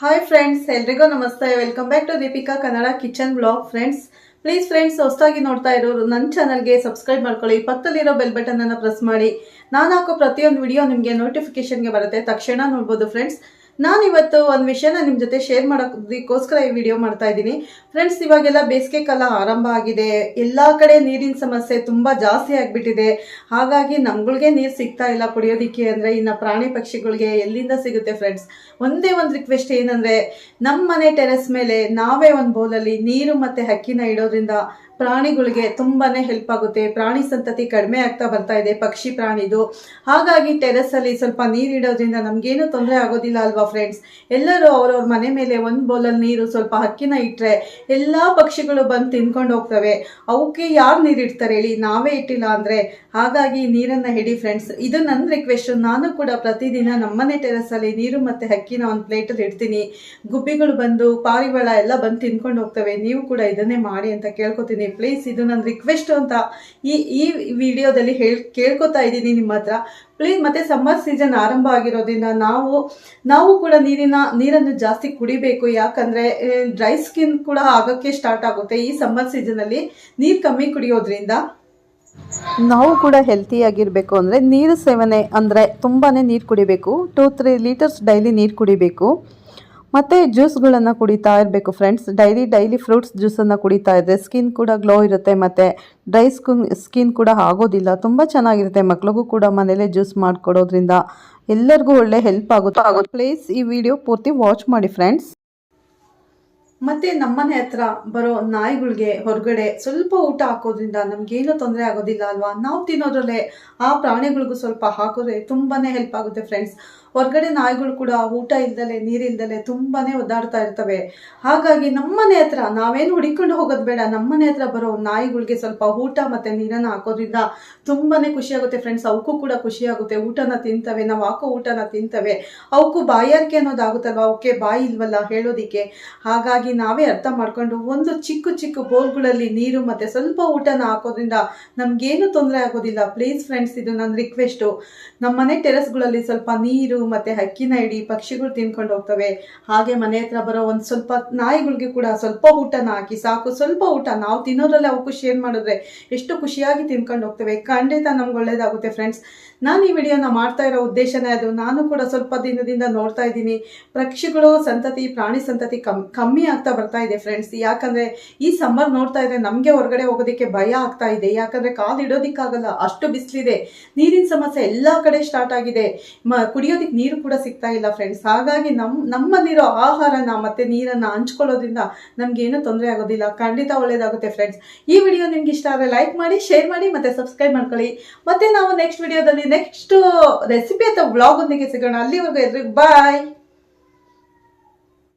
Hi friends ಎಲ್ರಿಗೂ ನಮಸ್ತೆ. Welcome back to Deepika Kannada kitchen blog friends please friends ಹೊಸದಾಗಿ ನೋಡ್ತಾ ಇರೋರು ನನ್ನ ಚಾನಲ್ಗೆ ಸಬ್ಸ್ಕ್ರೈಬ್ ಮಾಡ್ಕೊಳ್ಳಿ. ಪಕ್ಕದಲ್ಲಿರೋ ಬೆಲ್ ಬಟನ್ ಅನ್ನು ಪ್ರೆಸ್ ಮಾಡಿ. ನಾನು ಹಾಕೋ ಪ್ರತಿಯೊಂದು ವಿಡಿಯೋ ನಿಮಗೆ ನೋಟಿಫಿಕೇಶನ್ಗೆ ಬರುತ್ತೆ. ತಕ್ಷಣ ನೋಡ್ಬೋದು ಫ್ರೆಂಡ್ಸ್ ನಾನು ಇವತ್ತು ಒಂದು ವಿಷಯನ ನಿಮ್ಮ ಜೊತೆ ಶೇರ್ ಮಾಡೋದಕ್ಕೋಸ್ಕರ ಈ ವಿಡಿಯೋ ಮಾಡ್ತಾ ಇದ್ದೀನಿ. ಫ್ರೆಂಡ್ಸ್ ಇವಾಗೆಲ್ಲ ಬೇಸಿಗೆ ಕಾಲ ಆರಂಭ ಆಗಿದೆ. ಎಲ್ಲ ಕಡೆ ನೀರಿನ ಸಮಸ್ಯೆ ತುಂಬ ಜಾಸ್ತಿ ಆಗಿಬಿಟ್ಟಿದೆ. ಹಾಗಾಗಿ ನಮ್ಗಳಿಗೆ ನೀರು ಸಿಗ್ತಾ ಇಲ್ಲ ಕುಡಿಯೋದಿಕ್ಕೆ ಅಂದರೆ ಇನ್ನು ಪ್ರಾಣಿ ಪಕ್ಷಿಗಳಿಗೆ ಎಲ್ಲಿಂದ ಸಿಗುತ್ತೆ ಫ್ರೆಂಡ್ಸ್ ಒಂದೇ ಒಂದು ರಿಕ್ವೆಸ್ಟ್ ಏನಂದರೆ ನಮ್ಮ ಮನೆ ಟೆರೆಸ್ ಮೇಲೆ ನಾವೇ ಒಂದು ಬೌಲಲ್ಲಿ ನೀರು ಮತ್ತು ಹಕ್ಕಿನ ಇಡೋದ್ರಿಂದ ಪ್ರಾಣಿಗಳಿಗೆ ತುಂಬಾನೇ ಹೆಲ್ಪ್ ಆಗುತ್ತೆ. ಪ್ರಾಣಿ ಸಂತತಿ ಕಡಿಮೆ ಆಗ್ತಾ ಬರ್ತಾ ಇದೆ, ಪಕ್ಷಿ ಪ್ರಾಣಿದು. ಹಾಗಾಗಿ ಟೆರೆಸ್ ಅಲ್ಲಿ ಸ್ವಲ್ಪ ನೀರು ಇಡೋದ್ರಿಂದ ನಮ್ಗೇನು ತೊಂದರೆ ಆಗೋದಿಲ್ಲ ಅಲ್ವಾ ಫ್ರೆಂಡ್ಸ್ ಎಲ್ಲರೂ ಅವ್ರವ್ರ ಮನೆ ಮೇಲೆ ಒಂದು ಬೌಲಲ್ಲಿ ನೀರು ಸ್ವಲ್ಪ ಹಕ್ಕಿನ ಇಟ್ಟರೆ ಎಲ್ಲ ಪಕ್ಷಿಗಳು ಬಂದು ತಿನ್ಕೊಂಡು ಹೋಗ್ತವೆ. ಅವಕ್ಕೆ ಯಾರು ನೀರು ಇಡ್ತಾರೆ ಹೇಳಿ? ನಾವೇ ಇಟ್ಟಿಲ್ಲ ಅಂದರೆ? ಹಾಗಾಗಿ ನೀರನ್ನು ಹಿಡಿ ಫ್ರೆಂಡ್ಸ್ ಇದು ನನ್ನ ರಿಕ್ವೆಸ್ಟು ನಾನು ಕೂಡ ಪ್ರತಿದಿನ ನಮ್ಮನೆ ಟೆರೆಸಲ್ಲಿ ನೀರು ಮತ್ತು ಹಕ್ಕಿನ ಒಂದು ಪ್ಲೇಟಲ್ಲಿ ಇಡ್ತೀನಿ. ಗುಬ್ಬಿಗಳು ಬಂದು, ಪಾರಿವಾಳ ಎಲ್ಲ ಬಂದು ತಿನ್ಕೊಂಡು ಹೋಗ್ತವೆ. ನೀವು ಕೂಡ ಇದನ್ನೇ ಮಾಡಿ ಅಂತ ಕೇಳ್ಕೊತೀನಿ. ಪ್ಲೀಸ್ ಇದು ನನ್ನ ರಿಕ್ವೆಸ್ಟ್ ಅಂತ ಈ ಈ ವಿಡಿಯೋದಲ್ಲಿ ಹೇಳ್, ಕೇಳ್ಕೊತಾ ಇದ್ದೀನಿ ನಿಮ್ಮ ಹತ್ರ. ಪ್ಲೀಸ್ ಮತ್ತೆ ಸಮ್ಮರ್ ಸೀಸನ್ ಆರಂಭ ಆಗಿರೋದ್ರಿಂದ ನಾವು ನಾವು ಕೂಡ ನೀರಿನ, ನೀರನ್ನು ಜಾಸ್ತಿ ಕುಡಿಬೇಕು. ಯಾಕಂದ್ರೆ ಡ್ರೈ ಸ್ಕಿನ್ ಕೂಡ ಆಗೋಕ್ಕೆ ಸ್ಟಾರ್ಟ್ ಆಗುತ್ತೆ ಈ ಸಮ್ಮರ್ ಸೀಸನಲ್ಲಿ ನೀರು ಕಮ್ಮಿ ಕುಡಿಯೋದ್ರಿಂದ. ನಾವು ಕೂಡ ಹೆಲ್ತಿಯಾಗಿರಬೇಕು ಅಂದರೆ ನೀರು ಸೇವನೆ ಅಂದರೆ ತುಂಬಾ ನೀರು ಕುಡಿಬೇಕು. ಟೂ ತ್ರೀ ಲೀಟರ್ಸ್ ಡೈಲಿ ನೀರು ಕುಡಿಬೇಕು. ಮತ್ತು ಜ್ಯೂಸ್ಗಳನ್ನು ಕುಡಿತಾ ಇರಬೇಕು ಫ್ರೆಂಡ್ಸ್ ಡೈಲಿ ಡೈಲಿ ಫ್ರೂಟ್ಸ್ ಜ್ಯೂಸನ್ನು ಕುಡಿತಾ ಇದ್ದರೆ ಸ್ಕಿನ್ ಕೂಡ ಗ್ಲೋ ಇರುತ್ತೆ ಮತ್ತು ಡ್ರೈ ಸ್ಕಿನ್ ಸ್ಕಿನ್ ಕೂಡ ಆಗೋದಿಲ್ಲ. ತುಂಬ ಚೆನ್ನಾಗಿರುತ್ತೆ ಮಕ್ಳಿಗೂ ಕೂಡ ಮನೇಲೇ ಜ್ಯೂಸ್ ಮಾಡಿಕೊಡೋದ್ರಿಂದ. ಎಲ್ಲರಿಗೂ ಒಳ್ಳೆ ಹೆಲ್ಪ್ ಆಗುತ್ತೆ. ಪ್ಲೀಸ್ ಈ ವಿಡಿಯೋ ಪೂರ್ತಿ ವಾಚ್ ಮಾಡಿ ಫ್ರೆಂಡ್ಸ್ ಮತ್ತೆ ನಮ್ಮನೆ ಹತ್ರ ಬರೋ ನಾಯಿಗಳಿಗೆ ಹೊರಗಡೆ ಸ್ವಲ್ಪ ಊಟ ಹಾಕೋದ್ರಿಂದ ನಮ್ಗೇನು ತೊಂದರೆ ಆಗೋದಿಲ್ಲ ಅಲ್ವಾ? ನಾವು ತಿನ್ನೋದ್ರಲ್ಲೇ ಆ ಪ್ರಾಣಿಗಳಿಗೂ ಸ್ವಲ್ಪ ಹಾಕಿದ್ರೆ ತುಂಬಾನೇ ಹೆಲ್ಪ್ ಆಗುತ್ತೆ ಫ್ರೆಂಡ್ಸ್ ಹೊರಗಡೆ ನಾಯಿಗಳು ಕೂಡ ಊಟ ಇಲ್ದಲೆ ನೀರಿಲ್ದಲೆ ತುಂಬಾನೇ ಒದ್ದಾಡ್ತಾ ಇರ್ತವೆ. ಹಾಗಾಗಿ ನಮ್ಮನೆ ಹತ್ರ ನಾವೇನು ಹುಡಿಕೊಂಡು ಹೋಗೋದು ಬೇಡ. ನಮ್ಮನೆ ಹತ್ರ ಬರೋ ನಾಯಿಗಳಿಗೆ ಸ್ವಲ್ಪ ಊಟ ಮತ್ತೆ ನೀರನ್ನ ಹಾಕೋದ್ರಿಂದ ತುಂಬಾನೇ ಖುಷಿ ಆಗುತ್ತೆ ಫ್ರೆಂಡ್ಸ್ ಅವಕ್ಕೂ ಕೂಡ ಖುಷಿಯಾಗುತ್ತೆ ಊಟನ ತಿಂತವೆ, ನಾವು ಹಾಕೋ ಊಟನ ತಿಂತವೆ. ಅವಕ್ಕೂ ಬಾಯಾರಿಕೆ ಅನ್ನೋದಾಗುತ್ತಲ್ವ ಅವಕ್ಕೆ ಬಾಯಿ ಇಲ್ವಲ್ಲ ಹೇಳೋದಿಕ್ಕೆ. ಹಾಗಾಗಿ ನಾವೇ ಅರ್ಥ ಮಾಡ್ಕೊಂಡು ಒಂದು ಚಿಕ್ಕ ಚಿಕ್ಕ ಬೋಲ್ಗಳಲ್ಲಿ ನೀರು ಮತ್ತೆ ಸ್ವಲ್ಪ ಊಟನ ಹಾಕೋದ್ರಿಂದ ನಮ್ಗೇನು ತೊಂದರೆ ಆಗೋದಿಲ್ಲ. ಪ್ಲೀಸ್ ಫ್ರೆಂಡ್ಸ್ ಇದು ನನ್ನ ರಿಕ್ವೆಸ್ಟು ನಮ್ಮ ಮನೆ ಟೆರೆಸ್ಗಳಲ್ಲಿ ಸ್ವಲ್ಪ ನೀರು ಮತ್ತೆ ಹಕ್ಕಿನ ಇಡಿ ಪಕ್ಷಿಗಳು ತಿನ್ಕೊಂಡು ಹೋಗ್ತವೆ. ಹಾಗೆ ಮನೆ ಹತ್ರ ಬರೋ ಒಂದು ಸ್ವಲ್ಪ ನಾಯಿಗಳಿಗೆ ಕೂಡ ಸ್ವಲ್ಪ ಊಟನ ಹಾಕಿ ಸಾಕು. ಸ್ವಲ್ಪ ಊಟ ನಾವು ತಿನ್ನೋದ್ರಲ್ಲಿ ಅವಕ್ಕೂ ಶೇರ್ ಮಾಡಿದ್ರೆ ಎಷ್ಟು ಖುಷಿಯಾಗಿ ತಿನ್ಕೊಂಡು ಹೋಗ್ತವೆ. ಖಂಡಿತ ನಮ್ಗೆ ಒಳ್ಳೇದಾಗುತ್ತೆ ಫ್ರೆಂಡ್ಸ್ ನಾನು ಈ ವಿಡಿಯೋನ ಮಾಡ್ತಾ ಇರೋ ಉದ್ದೇಶನೇ ಅದು. ನಾನು ಕೂಡ ಸ್ವಲ್ಪ ದಿನದಿಂದ ನೋಡ್ತಾ ಇದ್ದೀನಿ. ಪಕ್ಷಿಗಳು, ಸಂತತಿ, ಪ್ರಾಣಿ ಸಂತತಿ ಕಮ್, ಕಮ್ಮಿ ಆಗ್ತಾ ಬರ್ತಾ ಇದೆ ಫ್ರೆಂಡ್ಸ್ ಯಾಕಂದ್ರೆ ಈ ಸಮ್ಮರ್ ನೋಡ್ತಾ ಇದ್ರೆ ನಮಗೆ ಹೊರಗಡೆ ಹೋಗೋದಕ್ಕೆ ಭಯ ಆಗ್ತಾ ಇದೆ. ಯಾಕಂದ್ರೆ ಕಾಲು ಇಡೋದಿಕ್ಕಾಗಲ್ಲ ಅಷ್ಟು ಬಿಸಿಲಿದೆ. ನೀರಿನ ಸಮಸ್ಯೆ ಎಲ್ಲಾ ಕಡೆ ಸ್ಟಾರ್ಟ್ ಆಗಿದೆ. ಮ, ಕುಡಿಯೋದಿಕ್ ನೀರು ಕೂಡ ಸಿಗ್ತಾ ಇಲ್ಲ ಫ್ರೆಂಡ್ಸ್ ಹಾಗಾಗಿ ನಮ್, ನಮ್ಮಲ್ಲಿರೋ ಆಹಾರನ ಮತ್ತೆ ನೀರನ್ನ ಹಂಚ್ಕೊಳ್ಳೋದ್ರಿಂದ ನಮ್ಗೆ ಏನು ತೊಂದರೆ ಆಗೋದಿಲ್ಲ. ಖಂಡಿತ ಒಳ್ಳೇದಾಗುತ್ತೆ ಫ್ರೆಂಡ್ಸ್ ಈ ವಿಡಿಯೋ ನಿಮ್ಗೆ ಇಷ್ಟ ಆದರೆ ಲೈಕ್ ಮಾಡಿ ಶೇರ್ ಮಾಡಿ ಮತ್ತೆ ಸಬ್ಸ್ಕ್ರೈಬ್ ಮಾಡ್ಕೊಳ್ಳಿ. ಮತ್ತೆ ನಾವು ನೆಕ್ಸ್ಟ್ ವಿಡಿಯೋದಲ್ಲಿ ನೆಕ್ಸ್ಟ್ ರೆಸಿಪಿ ಅಥವಾ ಬ್ಲಾಗ್ ಒಂದಿಗೆ ಸಿಗೋಣ. ಅಲ್ಲಿವರೆಗೂ ಎಲ್ರಿಗೂ ಬಾಯ್